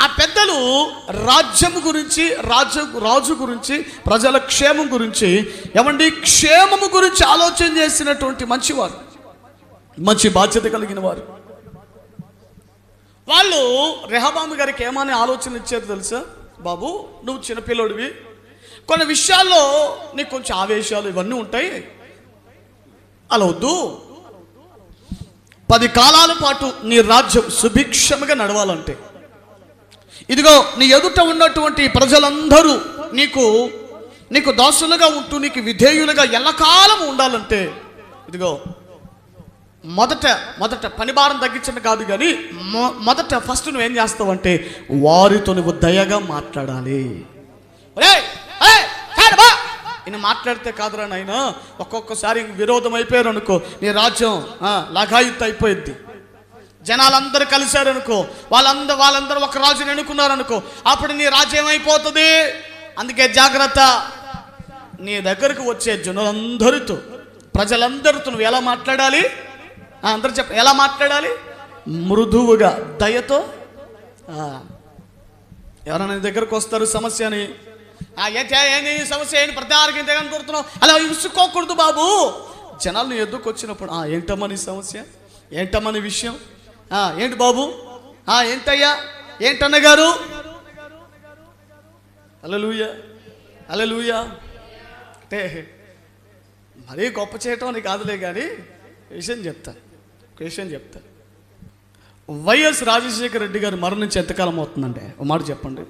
ఆ పెద్దలు రాజ్యం గురించి రాజు రాజు గురించి ప్రజల క్షేమం గురించి ఏమండి క్షేమము గురించి ఆలోచన చేసినటువంటి మంచివారు మంచి బాధ్యత కలిగిన వారు. వాళ్ళు రెహబాము గారికి ఏమని ఆలోచన ఇచ్చారు తెలుసా? బాబు నువ్వు చిన్నపిల్లోడివి కొన్ని విషయాల్లో నీకు కొంచెం ఆవేశాలు ఇవన్నీ ఉంటాయి. అలా వద్దు. పది కాలాల పాటు నీ రాజ్యం సుభిక్షముగా నడవాలంటే. ఇదిగో నీ ఎదుట ఉన్నటువంటి ప్రజలందరూ నీకు నీకు దాసులుగా ఉంటూ నీకు విధేయులుగా ఎల్లకాలం ఉండాలంటే ఇదిగో మొదట మొదట పని భారం తగ్గించడం కాదు కానీ మొ- మొదట ఫస్ట్ నువ్వేం చేస్తావంటే వారితో నువ్వు దయగా మాట్లాడాలి. నేను మాట్లాడితే కాదురా నాయన ఒక్కొక్కసారి విరోధం అయిపోయారు అనుకో నీ రాజ్యం లఘాయుత్ అయిపోయింది జనాలందరూ కలిశారనుకో వాళ్ళందరూ వాళ్ళందరూ ఒక రాజుని ఎన్నుకున్నారు అప్పుడు నీ రాజ్యం అయిపోతుంది అందుకే జాగ్రత్త. నీ దగ్గరకు వచ్చే జనులందరితో ప్రజలందరితో నువ్వు ఎలా మాట్లాడాలి? అందరు చెప్ప ఎలా మాట్లాడాలి? మృదువుగా దయతో. ఎవరైనా నీ దగ్గరకు వస్తారు సమస్య అని ఏంది ఈ సమస్య ఏంటి? ప్రతి ఇంత కొడుతున్నావు అలా ఇసుకోకూడదు బాబు. జనాలు నీ ఎద్దుకు వచ్చినప్పుడు "ఆ, ఏంటమ్మా నీ సమస్య? ఏంటమ్మా నీ విషయం? ఏంటి బాబు? "ఆ, ఏంటయ్యా? ఏంటన్నగారు అలలుయ అలలుయ అంటే మరీ గొప్ప చేయటం అని కాదులే కానీ విషయం చెప్తా విషయం చెప్తా. వైఎస్ రాజశేఖర రెడ్డి గారు మరణించి ఎంతకాలం అవుతుందండి ఒక మాట చెప్పండి.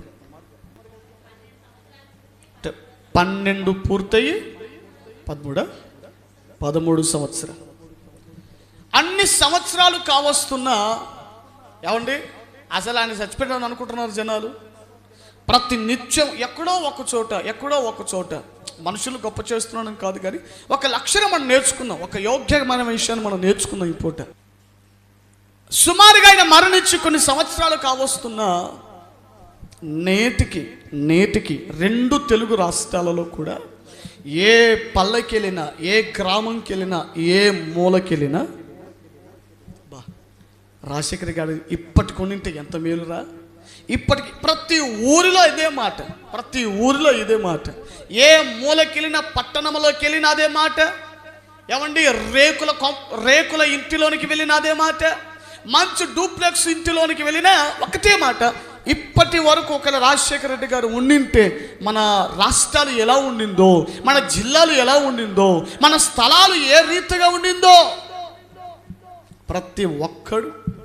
పన్నెండు పూర్తయి పదమూడా? పదమూడు సంవత్సరాలు. సంవత్సరాలు కావస్తున్నా ఏమండి? అసలు ఆయన చచ్చిపోయాడని అనుకుంటున్నారు జనాలు. ప్రతి నిత్యం ఎక్కడో ఒక చోట ఎక్కడో ఒక చోట మనుషులు గొప్ప చేస్తున్నాడని కాదు కానీ ఒక లక్షణం మనం నేర్చుకుందాం. ఒక యోగ్యమైన విషయాన్ని మనం నేర్చుకుందాం ఈ పూట. సుమారుగా ఆయన మరణించి కొన్ని సంవత్సరాలు కావస్తున్నా నేటికి నేటికి రెండు తెలుగు రాష్ట్రాలలో కూడా ఏ పల్లెకి వెళ్ళినా ఏ గ్రామంకి వెళ్ళినా ఏ మూలకి వెళ్ళినా రాజశేఖర్ గారు ఇప్పటి కొన్నింటి ఎంత మేలురా? ఇప్పటికి ప్రతి ఊరిలో ఇదే మాట. ప్రతి ఊరిలో ఇదే మాట. ఏ మూలకెళ్ళినా పట్టణంలోకి వెళ్ళినా అదే మాట. ఏమండి రేకుల రేకుల ఇంటిలోనికి వెళ్ళిన అదే మాట. మంచి డూప్లెక్స్ ఇంటిలోనికి వెళ్ళినా ఒకటే మాట. ఇప్పటి వరకు ఒకవేళ రాజశేఖర రెడ్డి గారు ఉండింటే మన రాష్ట్రాలు ఎలా ఉండిందో మన జిల్లాలు ఎలా ఉండిందో మన స్థలాలు ఏ రీతిగా ఉండిందో ప్రతి ఒక్కడు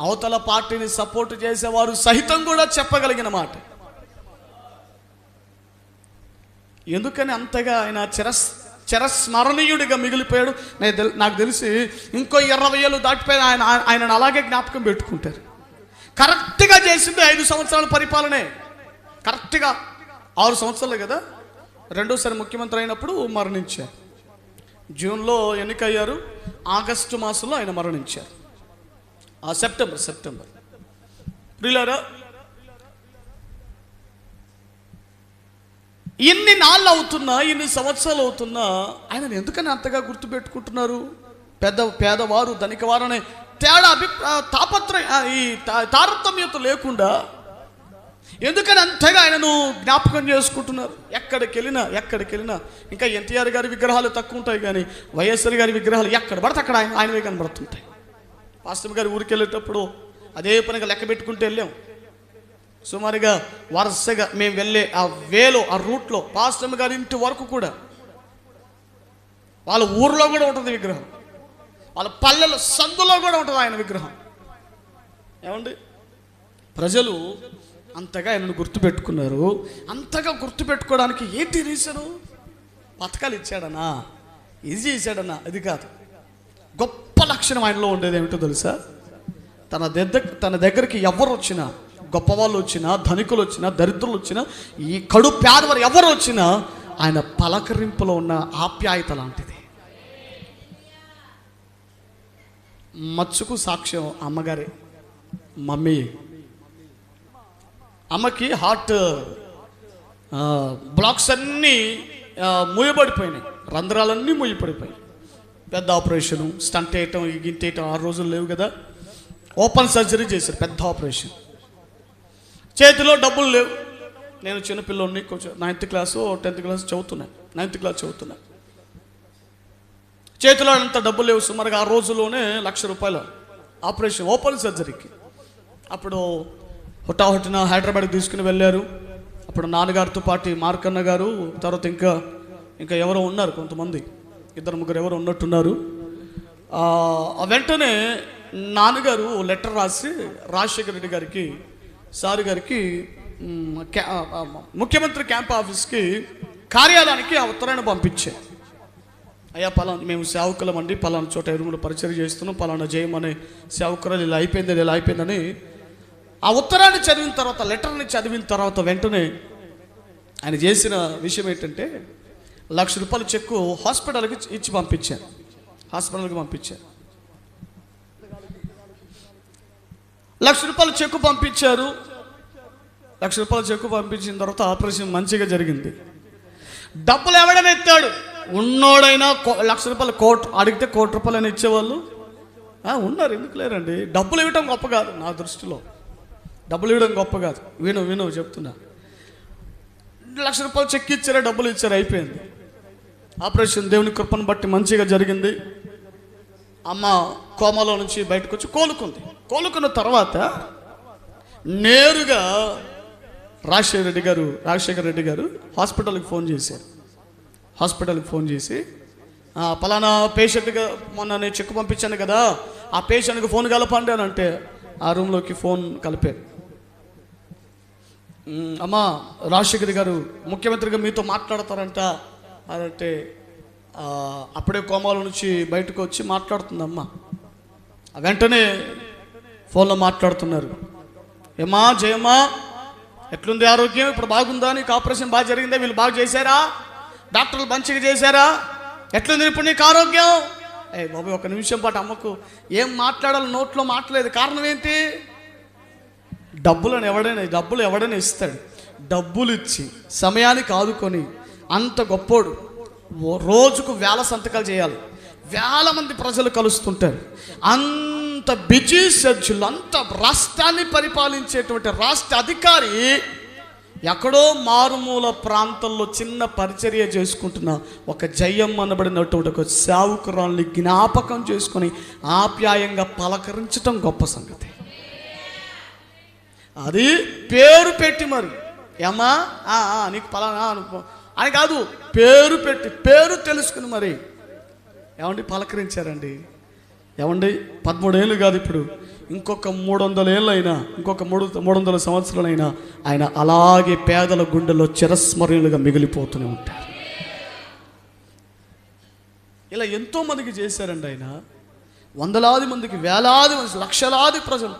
అవతల పార్టీని సపోర్ట్ చేసేవారు సహితం కూడా చెప్పగలిగిన మాట. ఎందుకని అంతగా ఆయన చిరస్ చిరస్మరణీయుడిగా మిగిలిపోయాడు? నేను నాకు తెలిసి ఇంకో ఇరవై ఏళ్ళు దాటిపోయిన ఆయన ఆయనను అలాగే జ్ఞాపకం పెట్టుకుంటారు. కరెక్ట్గా చేసింది ఐదు సంవత్సరాల పరిపాలనే. కరెక్ట్గా. ఆరు సంవత్సరాలు కదా? రెండోసారి ముఖ్యమంత్రి అయినప్పుడు మరణించారు. జూన్లో ఎన్నికయ్యారు. ఆగస్టు మాసంలో ఆయన మరణించారు. September September. ప్రియులారా ఇన్ని నాళ్ళు అవుతున్నా ఇన్ని సంవత్సరాలు అవుతున్నా ఆయనను ఎందుకని అంతగా గుర్తుపెట్టుకుంటున్నారు? పెద్ద పేదవారు ధనికవారు అనే తేడా అభిప్రాయ తాపత్ర ఈ తా- తారతమ్యత లేకుండా ఎందుకని అంతగా ఆయనను జ్ఞాపకం చేసుకుంటున్నారు? ఎక్కడికి వెళ్ళినా ఎక్కడికి వెళ్ళినా ఇంకా ఎన్టీఆర్ గారి విగ్రహాలు తక్కువ ఉంటాయి కానీ వైఎస్ఆర్ గారి విగ్రహాలు ఎక్కడ పడితే అక్కడ ఆయన ఆయనవే కనబడుతుంటాయి. పాస్టర్ గారి ఊరికి వెళ్ళేటప్పుడు అదే పనిగా లెక్క పెట్టుకుంటూ వెళ్ళాం. సుమారుగా వరుసగా మేము వెళ్ళే ఆ వేలో ఆ రూట్లో పాస్టమ్ గారి ఇంటి వరకు కూడా వాళ్ళ ఊర్లో కూడా ఉంటుంది విగ్రహం. వాళ్ళ పల్లెల సందులో కూడా ఉంటుంది ఆయన విగ్రహం. ఏమండి? ప్రజలు అంతగా ఆయనను గుర్తుపెట్టుకున్నారు. అంతగా గుర్తుపెట్టుకోవడానికి ఏంటి రీసను పథకాలు ఇచ్చాడనా? ఇది చేశాడనా? అది కాదు. గొప్ప లక్షణం ఆయనలో ఉండేది ఏమిటో తెలుసా? తన దగ్గర తన దగ్గరికి ఎవరు వచ్చినా గొప్పవాళ్ళు వచ్చినా ధనికులు వచ్చినా దరిద్రులు వచ్చినా ఈ కడు పేదవారు ఎవరు వచ్చినా ఆయన పలకరింపులో ఉన్న ఆప్యాయత లాంటిది. మచ్చుకు సాక్ష్యం అమ్మగారే మమ్మీ. అమ్మకి హార్ట్ బ్లాక్స్ అన్నీ మూయబడిపోయినాయి. రంధ్రాలన్నీ మూయపడిపోయాయి పెద్ద ఆపరేషను స్టంట్ వేయటం ఈ ఆ వేయటం ఆరు రోజులు లేవు కదా. ఓపెన్ సర్జరీ చేశారు పెద్ద ఆపరేషన్. చేతిలో డబ్బులు లేవు. నేను చిన్నపిల్లోని కొంచెం నైన్త్ క్లాసు టెన్త్ క్లాస్ చదువుతున్నాను నైన్త్ క్లాస్ చదువుతున్నాను చేతిలో అంత డబ్బులు లేవు సుమారుగా ఆ రోజుల్లోనే లక్ష రూపాయలు ఆపరేషన్ ఓపెన్ సర్జరీకి. అప్పుడు హుటాహుటిన హైదరాబాద్కి తీసుకుని వెళ్ళారు. అప్పుడు నాన్నగారితో పాటు మార్కన్న గారు తర్వాత ఇంకా ఇంకా ఎవరో ఉన్నారు కొంతమంది. ఇద్దరు ముగ్గురు ఎవరో ఉన్నట్టున్నారు. వెంటనే నాన్నగారు ఓ లెటర్ రాసి రాజశేఖర రెడ్డి గారికి సారు గారికి ముఖ్యమంత్రి క్యాంప్ ఆఫీస్కి కార్యాలయానికి ఆ ఉత్తరాన్ని పంపించే. అయ్యా పలానా మేము సేవకులం అండి పలానా చోట ఎరువులు పరిచయం చేస్తున్నాం పలానా జయమనే సేవకురాలు ఇలా అయిపోయింది ఇలా అయిపోయిందని. ఆ ఉత్తరాన్ని చదివిన తర్వాత లెటర్ని చదివిన తర్వాత వెంటనే ఆయన చేసిన విషయం ఏంటంటే లక్ష రూపాయల చెక్కు హాస్పిటల్కి ఇచ్చి పంపించాను హాస్పిటల్కి పంపించారు. లక్ష రూపాయల చెక్కు పంపించారు. లక్ష రూపాయల చెక్కు పంపించిన తర్వాత ఆపరేషన్ మంచిగా జరిగింది. డబ్బులు ఎవడైనా ఎత్తాడు? ఉన్నోడైనా కో- లక్ష రూపాయలు కోట్ అడిగితే కోటి రూపాయలు ఇచ్చేవాళ్ళు? ఉన్నారు ఎందుకు లేరండి? డబ్బులు ఇవ్వడం గొప్ప కాదు నా దృష్టిలో. డబ్బులు ఇవ్వడం గొప్ప కాదు. విను విను చెప్తున్నా. లక్ష రూపాయలు చెక్ ఇచ్చారా? డబ్బులు ఇచ్చారా? అయిపోయింది. ఆపరేషన్ దేవుని కృపను బట్టి మంచిగా జరిగింది. అమ్మ కోమలో నుంచి బయటకు వచ్చి కోలుకుంది. కోలుకున్న తర్వాత నేరుగా రాజశేఖర రెడ్డి గారు రాజశేఖర రెడ్డి గారు హాస్పిటల్కి ఫోన్ చేశారు. హాస్పిటల్కి ఫోన్ చేసి పలానా పేషెంట్గా మొన్న నేను చెక్ పంపించాను కదా ఆ పేషెంట్కి ఫోన్ కలపండి అని అంటే ఆ రూమ్లోకి ఫోన్ కలిపారు. అమ్మ అమ్మా రాజశేఖర్ గారు ముఖ్యమంత్రిగా మీతో మాట్లాడతారంట. అని అంటే అప్పుడే కోమాల నుంచి బయటకు వచ్చి మాట్లాడుతుందమ్మా. వెంటనే ఫోన్లో మాట్లాడుతున్నారు. ఏమా జయమా ఎట్లుంది ఆరోగ్యం? ఇప్పుడు బాగుందా? నీకు ఆపరేషన్ బాగా జరిగిందా? వీళ్ళు బాగా చేశారా? డాక్టర్లు మంచిగా చేశారా? ఎట్లుంది ఇప్పుడు నీకు ఆరోగ్యం? ఏ బాబు ఒక నిమిషం పాటు అమ్మకు ఏం మాట్లాడాలి నోట్లో మాట్లాడలేదు. కారణం ఏంటి? డబ్బులను ఎవడైనా డబ్బులు ఎవడైనా ఇస్తాడు. డబ్బులు ఇచ్చి సమయానికి ఆదుకొని అంత గొప్పోడు. ఓ రోజుకు వేల సంతకాలు చేయాలి. వేల మంది ప్రజలు కలుస్తుంటారు. అంత బిజీ షెడ్యూల్ అంత రాష్ట్రాన్ని పరిపాలించేటువంటి రాష్ట్ర అధికారి ఎక్కడో మారుమూల ప్రాంతంలో చిన్న పరిచర్య చేసుకుంటున్న ఒక జయం అనబడినటువంటి ఒక సావుకురాల్ని జ్ఞాపకం చేసుకొని ఆప్యాయంగా పలకరించటం గొప్ప సంగతి. అది పేరు పెట్టి మరి. ఏమా ఆ, నీకు పలానా అనుకో అని కాదు పేరు పెట్టి పేరు తెలుసుకుని మరి. ఏమండి పలకరించారండి? ఏమండి పదమూడేళ్ళు కాదు ఇప్పుడు. ఇంకొక మూడు వందల ఏళ్ళైనా అయినా ఇంకొక మూడు మూడు వందల సంవత్సరాలైనా ఆయన అలాగే పేదల గుండెలో చిరస్మరణులుగా మిగిలిపోతూనే ఉంటారు. ఇలా ఎంతో మందికి చేశారండి ఆయన. వందలాది మందికి వేలాది మంది లక్షలాది ప్రజలు.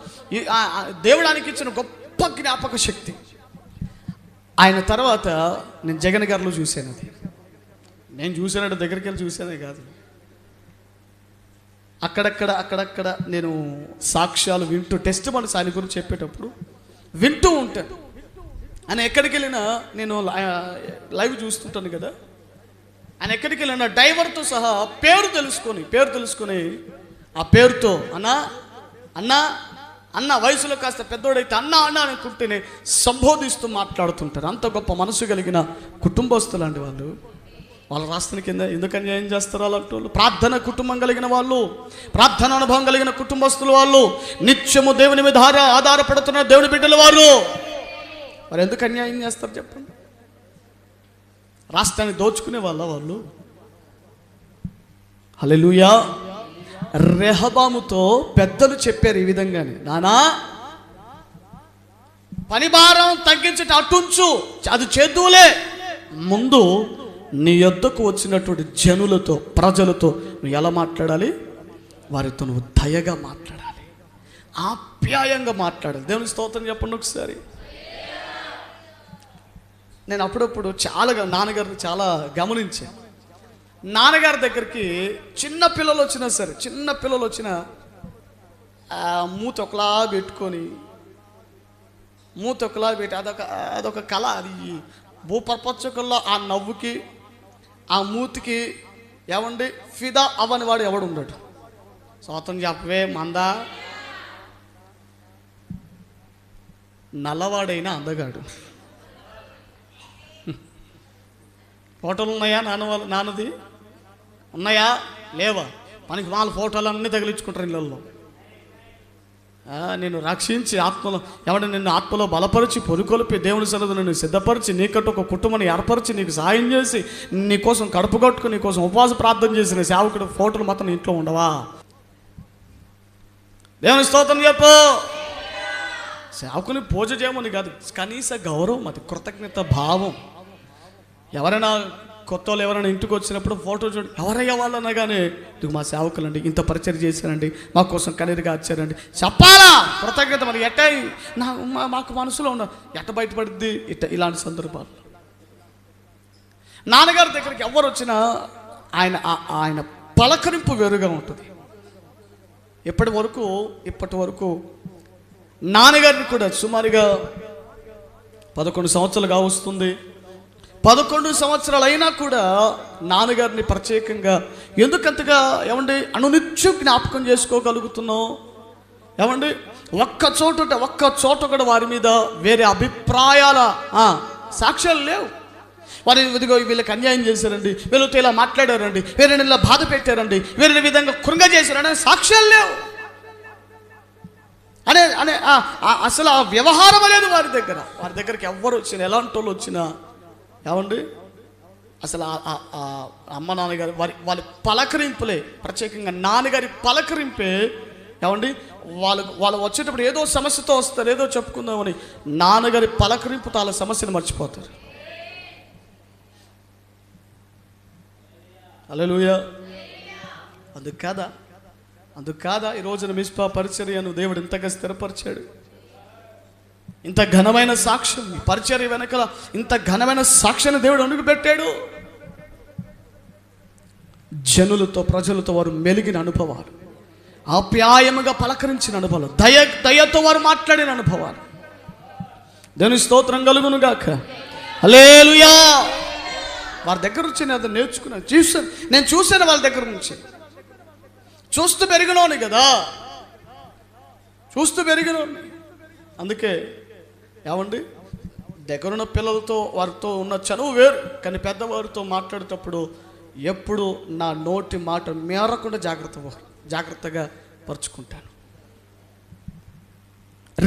దేవుడానికి ఇచ్చిన గొప్ప జ్ఞాపక శక్తి. ఆయన తర్వాత నేను జగన్ గారిలో చూశాను. అది నేను చూశానంటే దగ్గరికి వెళ్ళి చూశానే కాదు. అక్కడక్కడ అక్కడక్కడ నేను సాక్ష్యాలు వింటూ టెస్ట్ మనసు ఆయన గురించి చెప్పేటప్పుడు వింటూ ఉంటాను. ఆయన ఎక్కడికి వెళ్ళినా నేను లైవ్ చూస్తుంటాను కదా. ఆయన ఎక్కడికి వెళ్ళినా డ్రైవర్తో సహా పేరు తెలుసుకొని పేరు తెలుసుకొని ఆ పేరుతో అన్నా అన్నా అన్న వయసులో కాస్త పెద్దోడైతే అన్న అన్న అనుకుంటేనే సంబోధిస్తూ మాట్లాడుతుంటారు. అంత గొప్ప మనసు కలిగిన కుటుంబస్తులు అండి వాళ్ళు. వాళ్ళ రాష్ట్రానికి కింద ఎందుకు ఏం చేస్తారు అలాంటి వాళ్ళు? ప్రార్థన కుటుంబం కలిగిన వాళ్ళు ప్రార్థన అనుభవం కలిగిన కుటుంబస్తులు వాళ్ళు నిత్యము దేవుని మీద ఆధారపడుతున్న దేవుని బిడ్డల వారు మరి ఎందుకు అన్యాయం చేస్తారు చెప్పండి? రాష్ట్రాన్ని దోచుకునే వాళ్ళ వాళ్ళు. హలో రెహబాముతో పెద్దలు చెప్పారు ఈ విధంగానే నానా పని భారం తగ్గించట అటుంచు అది చేద్దులే ముందు నీ యొద్దకు వచ్చినటువంటి జనులతో ప్రజలతో నువ్వు ఎలా మాట్లాడాలి? వారితో నువ్వు దయగా మాట్లాడాలి. ఆప్యాయంగా మాట్లాడాలి. దేవుని స్తోత్రం చెప్పండి ఒకసారి. నేను అప్పుడప్పుడు చాలా నాన్నగారిని చాలా గమనించాను. నాన్నగారి దగ్గరికి చిన్న పిల్లలు వచ్చినా సరే చిన్న పిల్లలు వచ్చినా మూత ఒకలా పెట్టుకొని మూత ఒకలా పెట్టి అదొక అదొక కళ అది భూప్రపంచకుల్లో ఆ నవ్వుకి ఆ మూతికి ఏమండి ఫిదా అవ్వని వాడు ఎవడు ఉండడు సోతం చెప్పవే మందా నల్లవాడైన అందగాడు ఫోటోలు ఉన్నాయా నాన్న వాళ్ళ నాన్నది ఉన్నాయా? లేవా? మనకి వాళ్ళ ఫోటోలు అన్నీ తగిలించుకుంటారు ఇళ్ళల్లో. నేను రక్షించి ఆత్మలో ఎవడ నిన్ను ఆత్మలో బలపరిచి పొరుకొలిపి దేవుని సన్నది నిన్ను సిద్ధపరిచి నీకట్టు ఒక కుటుంబాన్ని ఏర్పరిచి నీకు సాయం చేసి నీకోసం కడుపు కట్టుకుని నీకోసం ఉపవాస ప్రార్థన చేసిన సేవకుడు ఫోటోలు మాత్రం ఇంట్లో ఉండవా? దేవుని స్తోత్రం చెప్పు. సేవకుని పూజ చేయమని కాదు కనీస గౌరవం అది కృతజ్ఞత భావం. ఎవరైనా కొత్త వాళ్ళు ఎవరైనా ఇంటికి వచ్చినప్పుడు ఫోటో చూడు ఎవరయ్యా వాళ్ళు అనగానే ఇది మా సేవకులండి ఇంత పరిచయం చేశారండి మా కోసం కనీరుగా వచ్చారండి చెప్పాలా? కృతజ్ఞత మరి ఎట్టయి నా మా- మాకు మనసులో ఉన్న ఎట్ట బయటపడుద్ది? ఇట్ట ఇలాంటి సందర్భాలు. నాన్నగారి దగ్గరికి ఎవరు వచ్చినా ఆయన ఆ- ఆయన పలకరింపు వేరుగా ఉంటుంది. ఇప్పటి వరకు ఇప్పటి వరకు నాన్నగారిని కూడా సుమారుగా పదకొండు సంవత్సరాలుగా వస్తుంది. పదకొండు సంవత్సరాలు అయినా కూడా నాన్నగారిని ప్రత్యేకంగా ఎందుకంతగా ఏమండి అనునిత్యం జ్ఞాపకం చేసుకోగలుగుతున్నాం ఏమండి ఒక్క చోట ఒక్క చోట కూడా వారి మీద వేరే అభిప్రాయాల సాక్ష్యాలు లేవు. వారి ఇదిగో వీళ్ళకి అన్యాయం చేశారండి వీళ్ళతో ఇలా మాట్లాడారండి వీరిని ఇలా బాధ పెట్టారండి వీరిని విధంగా కృంగ చేశారనే సాక్ష్యాలు లేవు. అనే అనే ఆ- అసలు ఆ వ్యవహారం అనేది వారి దగ్గర. వారి దగ్గరికి ఎవ్వరు వచ్చినా ఎలాంటి వాళ్ళు వచ్చినా ఏమండి? అసలు అమ్మ నాన్నగారు వారి వాళ్ళ పలకరింపులే. ప్రత్యేకంగా నాన్నగారి పలకరింపే ఏమండి? వాళ్ళు వాళ్ళు వచ్చేటప్పుడు ఏదో సమస్యతో వస్తారు ఏదో చెప్పుకుందామని నాన్నగారి పలకరింపు వాళ్ళ సమస్యను మర్చిపోతారు. అలలుయ అందుకు కాదా? అందుకు కాదా? ఈ రోజున మిస్పా పరిచర్యను దేవుడు ఇంతగా స్థిరపరిచాడు. ఇంత ఘనమైన సాక్ష్యం పరిచర్య వెనకాల ఇంత ఘనమైన సాక్ష్యాన్ని దేవుడు అడుగు పెట్టాడు. జనులతో ప్రజలతో వారు మెలిగిన అనుభవాలు ఆప్యాయముగా పలకరించిన అనుభవాలు దయ దయతో వారు మాట్లాడిన అనుభవాలు. దేవుని స్తోత్రం కలుగునుగాక. అలేలుయా వారి దగ్గర నుంచి నేను అది నేర్చుకున్నాను. చూసాను నేను చూశాను వాళ్ళ దగ్గర నుంచి. చూస్తూ పెరిగినోని కదా. చూస్తూ పెరిగినోని. అందుకే ఏమండి? దగ్గరున్న పిల్లలతో వారితో ఉన్న చనువు వేరు. కానీ పెద్దవారితో మాట్లాడేటప్పుడు ఎప్పుడు నా నోటి మాట మేరకుండా జాగ్రత్త జాగ్రత్తగా పరుచుకుంటాను.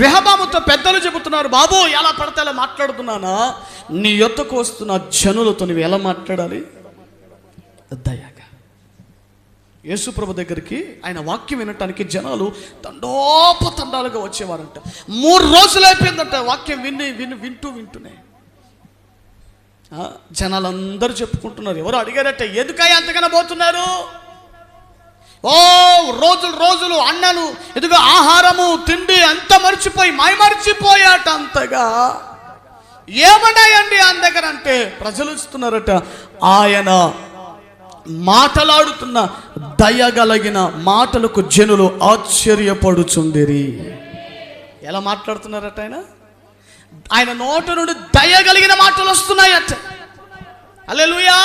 రెహబాముతో పెద్దలు చెబుతున్నారు బాబు ఎలా పడితే అలా మాట్లాడుతున్నానా? నీ యొద్దకు వస్తున్న జనులతో నువ్వు ఎలా మాట్లాడాలి? దయ యేసుప్రభు దగ్గరికి ఆయన వాక్యం వినటానికి జనాలు తండోపతండాలుగా వచ్చేవారంట. మూడు రోజులు అయిపోయిందంట వాక్యం విని విని వింటూ వింటూనే. జనాలు జనాలందరూ చెప్పుకుంటున్నారు. ఎవరు అడిగారట ఎందుకయ్యా అంతకన్నా పోతున్నారు? ఓ రోజులు రోజులు అన్నలు ఎదుగు ఆహారము తిండి అంత మర్చిపోయి మైమర్చిపోయాట అంతగా. ఏమన్నాయండి ఆయన దగ్గర? అంటే ప్రజలు ఇస్తున్నారట ఆయన మాటలాడుతున్న దయగలిగిన మాటలకు జనులు ఆశ్చర్యపడుచుందిరి ఎలా మాట్లాడుతున్నారట ఆయన? ఆయన నోట నుండి దయగలిగిన మాటలు వస్తున్నాయట. అల్లెలుయా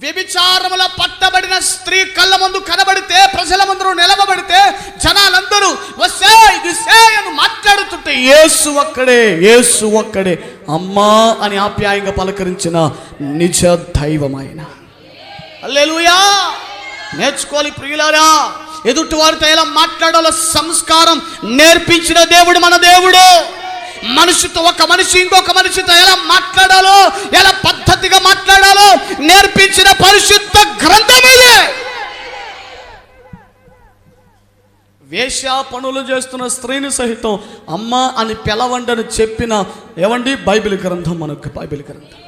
వ్యభిచారముల పట్టబడిన స్త్రీ కళ్ళ ముందు కనబడితే ప్రజల ముందు నిలబడితే జనాలందరూ వస్తే ఇది అని మాట్లాడుతుంటే యేసు ఒక్కడే యేసు ఒక్కడే అమ్మా అని ఆప్యాయంగా పలకరించిన నిజ దైవమైన అల్లెలుయా నేర్చుకోవాలి ప్రియులారా. ఎదుటి వారితో ఎలా మాట్లాడాలో సంస్కారం నేర్పించిన దేవుడు మన దేవుడు. మనిషితో ఒక మనిషి ఇంకొక మనిషితో ఎలా మాట్లాడాలో ఎలా పద్ధతిగా మాట్లాడాలో నేర్పించిన పరిశుద్ధ గ్రంథం ఇదే పనులు చేస్తున్న స్త్రీని సహితం అమ్మ అని పిలవండి అని చెప్పిన ఏమండి? బైబిల్ గ్రంథం మనకు బైబిల్ గ్రంథం.